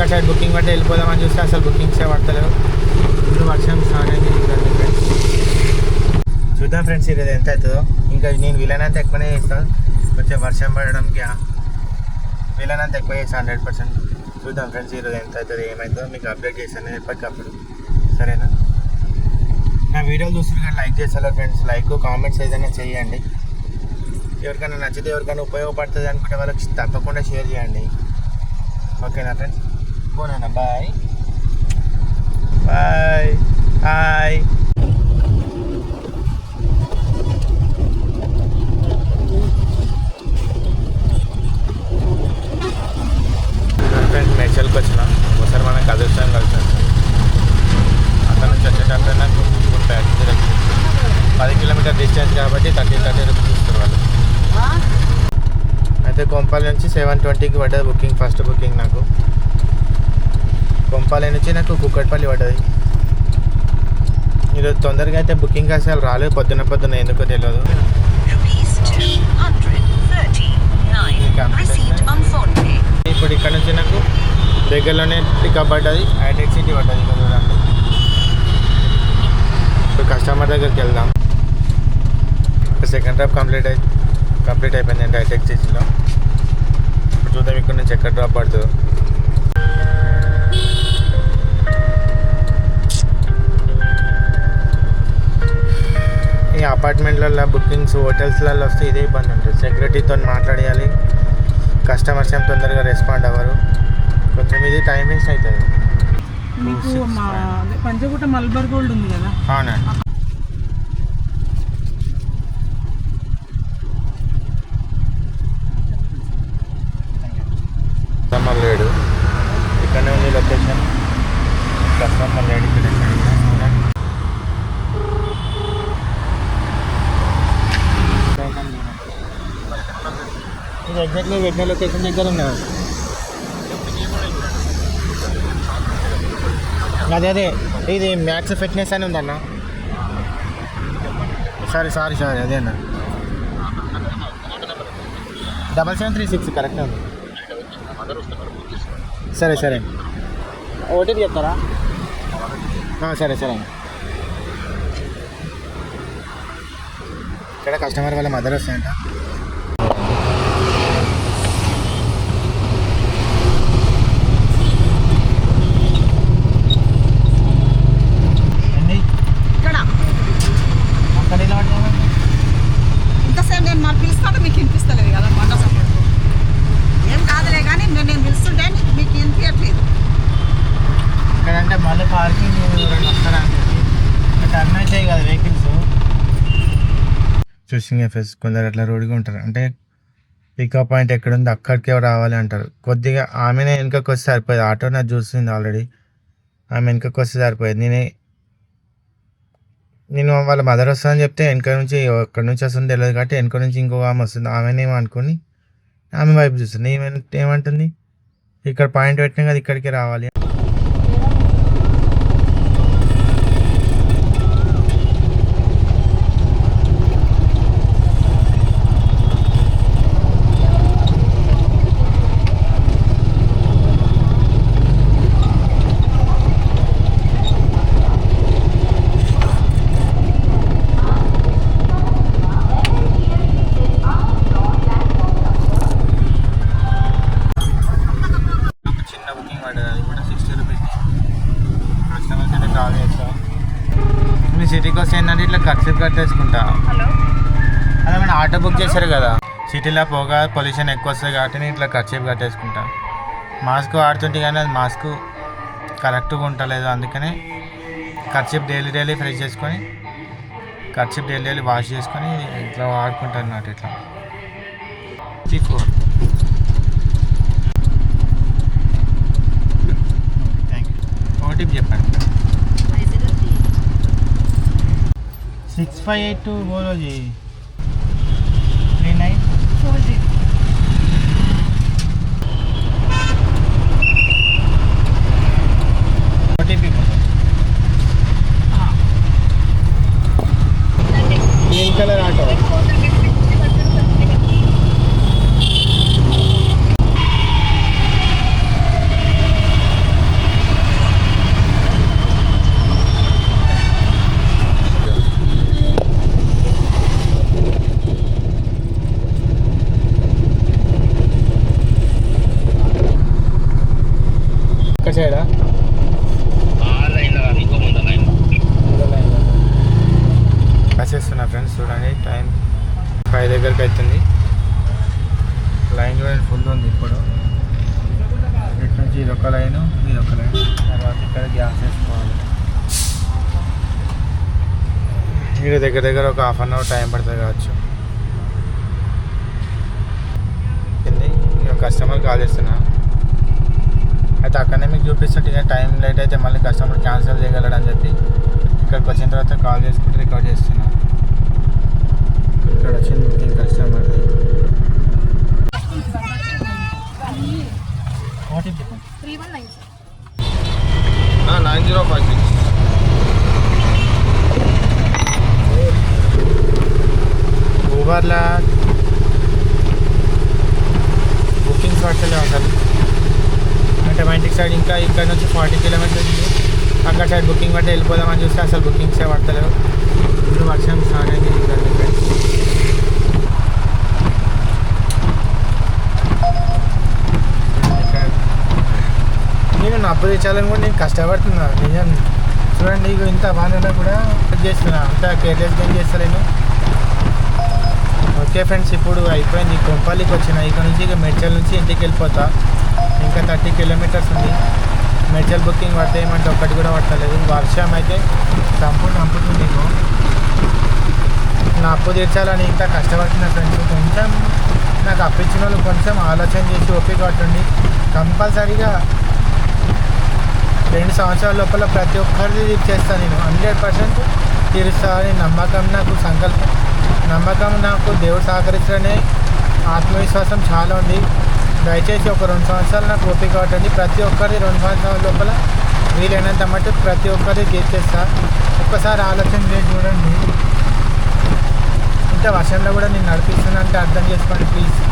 ఇంకా side booking పట్టి వెళ్ళిపోదామని చూస్తే అసలు బుకింగ్సే పడతలేవు ఇప్పుడు వర్షం స్నానం అయింది చూడండి ఫ్రెండ్స్ చూద్దాం ఫ్రెండ్స్ ఇది ఎంత అవుతుందో. ఇంకా నేను వీలైనంత ఎక్కువనే చేస్తాను కొంచెం వర్షం పడడం వీలైనంత ఎక్కువ చేస్తాను హండ్రెడ్ పర్సెంట్ చూద్దాం ఫ్రెండ్స్ ఈరోజు ఎంత అవుతుంది ఏమవుతుందో మీకు అప్డేట్ చేస్తాను ఎప్పటికప్పుడు. సరేనా? నా వీడియోలు చూస్తున్నారు లైక్ చేస్తారో ఫ్రెండ్స్ లైక్ కామెంట్స్ ఏదైనా చేయండి. ఎవరికైనా నచ్చితే ఎవరికైనా ఉపయోగపడుతుంది అనుకుంటే వాళ్ళకి తప్పకుండా షేర్ చేయండి. ఓకేనా ఫ్రెండ్స్ పోనా బాయ్ బాయ్ హాయ్ ఫ్రెండ్స్ మేడ్చల్కి వచ్చిన ఒకసారి అక్కడ నుంచి వచ్చేటప్పుడు నాకు పది కిలోమీటర్ డిస్టెన్స్ కాబట్టి థర్టీ థర్టీ రూపీస్ ఇస్తారు వాళ్ళు. అయితే కొంపాలి నుంచి సెవెన్ ట్వంటీకి పడ్డది బుకింగ్ ఫస్ట్ బుకింగ్ నాకు. కొంపాలి నుంచి నాకు కుక్కట్పల్లి పడ్డది. ఈరోజు తొందరగా అయితే బుకింగ్ అసలు రాలేదు పొద్దున పొద్దున ఎందుకో తెలియదు Rupees 239. Receipt on phone pay. ఇప్పుడు ఇక్కడ నుంచి నాకు దగ్గరలోనే పికప్ పడ్డది. హైటెక్ సిటీ పడ్డది ఇక్కడ చూడండి. ఇప్పుడు కస్టమర్ దగ్గరికి వెళ్దాం. సెకండ్ డ్రాప్ కంప్లీట్ అయి కంప్లీట్ అయిపోయింది హైటెక్ సిటీలో. ఇప్పుడు చూద్దాం ఇక్కడ నుంచి ఎక్కడ డ్రాప్ పడుతుందో. ఈ అపార్ట్మెంట్లలో బుకింగ్స్ హోటల్స్లలో వస్తే ఇదే ఇబ్బంది ఉంటుంది. సెక్యూరిటీతో మాట్లాడాలి కస్టమర్స్ ఏం తొందరగా రెస్పాండ్ అవ్వరు. కొంచెం ఇది టైం వేస్ట్ అవుతుంది. మీకు పంచగుట్ట మల్బర్ గోల్డ్ ఉంది కదా? అవునండి. లేడు. ఇక్కడనే ఉంది లొకేషన్. కస్టమర్ లేడు ఇక్కడ ఎక్కడ ఉన్నా చూడండి. ఇది ఎగ్జాక్ట్లీ పెట్టిన లొకేషన్ దగ్గర ఉన్నారు అదే అదే. ఇది మ్యాక్స్ ఫిట్నెస్ అని ఉందన్న. సారీ సారీ సారీ అదే అన్న. Double seven three six correct ఉంది సరే సరే. ఓటీపీ చెప్తారా? సరే సరే ఇక్కడ కస్టమర్ వాళ్ళ మదర్ వస్తాయంట ఎన్ని ఇక్కడ అక్కడ ఇలా పడ్డాయా? ఇంతసేపు నేను మరి పిలుస్తాను మీకు వినిపిస్తలేదు కదా మాట సపోర్ట్ ఏం కాదులే కానీ నేను నేను పిలుస్తుంటే మీకు వినిపించట్లేదు ఇక్కడ అంటే మళ్ళీ పార్కింగ్ చెప్పి టర్న్ అవుతాయి కదా వెహికల్స్ చూసింగ్ ఎఫెస్ కొందరు అట్లా రోడ్గా ఉంటారు. అంటే పికప్ పాయింట్ ఎక్కడ ఉంది అక్కడికే రావాలి అంటారు. కొద్దిగా ఆమెనే వెనుకకు వస్తే సరిపోయేది. ఆటో నాకు చూస్తుంది ఆల్రెడీ ఆమె వెనుకకు వస్తే సరిపోయేది. నేనే నేను వాళ్ళ మదర్ వస్తుందని చెప్తే వెనక నుంచి ఎక్కడి నుంచి వస్తుంది తెలియదు కాబట్టి వెనక నుంచి ఇంకో ఆమె వస్తుంది. ఆమెనేమో అనుకుని ఆమె వైపు చూస్తుంది. ఈమె ఏమంటుంది? ఇక్కడ పాయింట్ పెట్టినా కదా ఇక్కడికి రావాలి చిన్న బుకింగ్ పడ్డది అది కూడా సిక్స్టీ రూపీస్ కస్టమర్స్ అయితే కాల్ చేస్తాం వస్తే ఏంటంటే ఇట్లా ఖర్చు కట్టేసుకుంటా. అదే మన ఆటో బుక్ చేశారు కదా. సిటీలో పోగా పొల్యూషన్ ఎక్కువ వస్తుంది కాబట్టి నేను ఇట్లా ఖర్చు కట్టేసుకుంటా. మాస్క్ వాడుతుంటే కానీ అది మాస్క్ కరెక్ట్గా ఉండలేదు అందుకనే ఖర్చు డైలీ డైలీ ఫ్రెష్ చేసుకొని ఖర్చు డైలీ డైలీ వాష్ చేసుకొని ఇట్లా వాడుకుంటాను అన్నమాట ఇట్లా. Four six five eight two బోలో జీ త్రీ నైన్ ఓటీపీ बोलो గ్రీన్ కలర్ ఆటో సైడా నా ఫ్రెండ్స్ చూడండి టైం ఫైవ్ దగ్గరికి అవుతుంది లైన్ చూడండి ఫుల్ ఉంది ఇప్పుడు. ఇటు నుంచి ఇది ఒక లైన్ ఇది ఒక లైన్. తర్వాత ఇక్కడ గ్యాస్ వేసుకోవాలి. ఇక్కడ దగ్గర దగ్గర ఒక హాఫ్ అన్ అవర్ టైం పడుతుంది కావచ్చు. కస్టమర్ కాల్ చేస్తున్నా. అయితే అక్కడనే మీకు చూపిస్తుంటే టైం లేట్ అయితే మళ్ళీ కస్టమర్ క్యాన్సిల్ చేయగలడని చెప్పి ఇక్కడికి వచ్చిన తర్వాత కాల్ చేసుకుంటే రికార్డ్ చేస్తున్నాను ఇక్కడ వచ్చింది booking customer nine zero five six ఊబర్లా bookings పట్టలేము అసలు అంటే మా ఇంటికి సైడ్ ఇంకా ఇక్కడ నుంచి ఫార్టీ కిలోమీటర్స్ ఉంది అక్కడ సైడ్ బుకింగ్ పట్టి వెళ్ళిపోదామని చూస్తే అసలు బుకింగ్సే పడతలేవు ఇప్పుడు వర్షం స్టార్ట్ అయింది చూడండి ఫ్రెండ్స్ ఇక్కడ నేను అప్పు తెచ్చాలని కూడా నేను కష్టపడుతున్నా. నిజం. చూడండి ఇక ఇంత బాగానే కూడా చేస్తున్నా. అంత కేర్లెస్ ఏం చేస్తలేను. ఓకే ఫ్రెండ్స్ ఇప్పుడు అయిపోయింది. కొంపల్లికి వచ్చిన. ఇక్కడ నుంచి ఇక మెడ్చల్ నుంచి ఇంటికి వెళ్ళిపోతా. ఇంకా థర్టీ కిలోమీటర్స్ ఉంది. మెడ్చల్ బుకింగ్ పడితే ఏమంటే ఒక్కటి కూడా పట్టలేదు. వర్షం అయితే సంపూర్ణ చంపుతుంది నేను నా అప్పు తీర్చాలని ఇంకా కష్టపడుతున్న ఫ్రెండ్స్. కొంచెం నాకు అప్పించిన వాళ్ళు కొంచెం ఆలోచన చేసి ఓపిక పట్టండి. కంపల్సరీగా రెండు సంవత్సరాల లోపల ప్రతి ఒక్కరిది తీర్చేస్తాను నేను. హండ్రెడ్ పర్సెంట్ తీరుస్తానని నమ్మకం నాకు సంకల్పం. నమ్మకం నాకు దేవుడు సహకరిస్తానే ఆత్మవిశ్వాసం చాలా ఉంది. దయచేసి ఒక రెండు సంవత్సరాలు నాకు ఓపిక పట్టండి. ప్రతి ఒక్కరిది రెండు సంవత్సరాల లోపల వీలైనంత మటు ప్రతి ఒక్కరిది తీర్చేస్తా. ఒక్కసారి ఆలోచన చేసి చూడండి. ఇంత వర్షంలో కూడా నేను నడిపిస్తున్నా అంటే అర్థం చేసుకోండి ప్లీజ్.